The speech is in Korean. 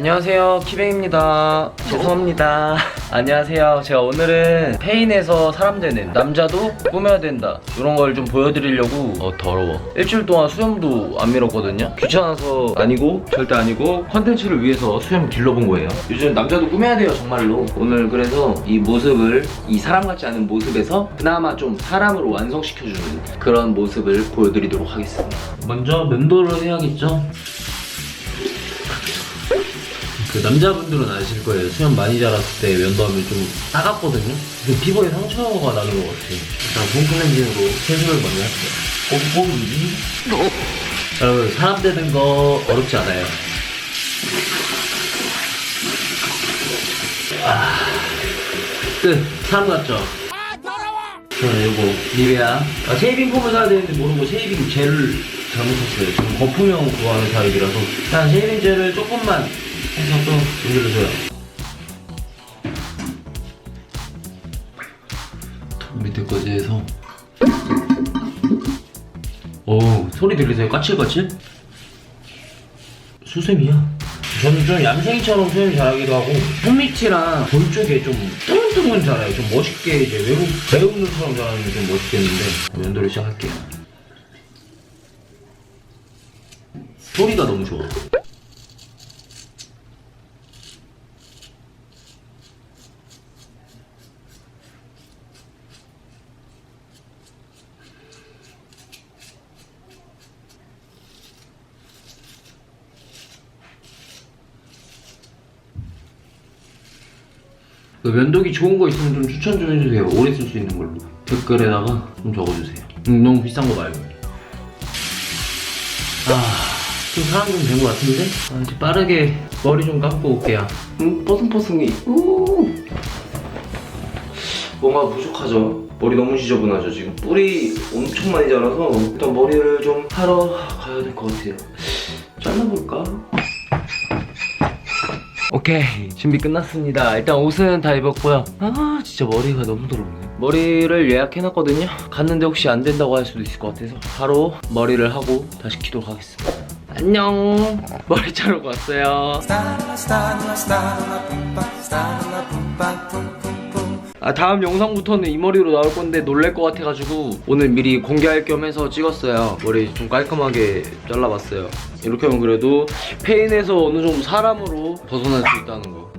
안녕하세요 키뱅입니다. 죄송합니다. 안녕하세요. 제가 오늘은 페인에서 사람 되는 남자도 꾸며야 된다. 이런 걸 좀 보여드리려고 어 더러워. 일주일 동안 수염도 안 밀었거든요. 귀찮아서 아니고 절대 아니고 컨텐츠를 위해서 수염 길러본 거예요. 요즘 남자도 꾸며야 돼요 정말로. 오늘 그래서 이 모습을 이 사람 같지 않은 모습에서 그나마 좀 사람으로 완성시켜주는 그런 모습을 보여드리도록 하겠습니다. 먼저 면도를 해야겠죠 그 남자분들은 아실 거예요. 수염 많이 자랐을 때 면도하면 좀 따갑거든요. 그 피부에 상처가 나는 것 같아요. 일단 폼클렌징으로 세수를 먼저 할게요. 꼼꼼히. 여러분 사람 되는 거 어렵지 않아요. 아, 끝. 사람 같죠? 저는 이거 니베아 아, 쉐이빙 폼을 사야 되는데 모르고 쉐이빙 젤을 잘못 샀어요 지금 거품형 그거 하는 타입이라서 그냥 쉐이빙 젤을 조금만 해서 또턱 밑에까지 해서. 오 소리 들리세요? 까칠까칠? 수세미야? 저는 좀 얌생이처럼 수염이 자라기도 하고 손밑이랑 볼 쪽에 좀 뜨문뜨문 자라요. 좀 멋있게 이제 외국 배우들처럼 자라는 게 좀 멋있겠는데 면도를 시작할게요. 소리가 너무 좋아 그 면도기 좋은 거 있으면 좀 추천 좀 해주세요. 오래 쓸 수 있는 걸로. 댓글에다가 좀 적어주세요. 음, 너무 비싼 거 말고. 아, 좀 사람 좀 된 것 같은데? 아, 이제 빠르게 머리 좀 감고 올게요. 음, 뽀송뽀송이. 우. 뭔가 부족하죠? 머리 너무 지저분하죠, 지금. 뿔이 엄청 많이 자라서 일단 머리를 좀 하러 가야 될 것 같아요. 잘라볼까? 오케이 준비 끝났습니다. 일단 옷은 다 입었고요. 아 진짜 머리가 너무 더럽네. 머리를 예약해놨거든요. 갔는데 혹시 안 된다고 할 수도 있을 것 같아서 바로 머리를 하고 다시 키도록 하겠습니다. 안녕. 머리 자르고 왔어요 아 다음 영상부터는 이 머리로 나올 건데 놀랄 것 같아가지고 오늘 미리 공개할 겸 해서 찍었어요. 머리 좀 깔끔하게 잘라봤어요. 이렇게 하면 그래도 페인에서 어느 정도 사람으로 벗어날 수 있다는 거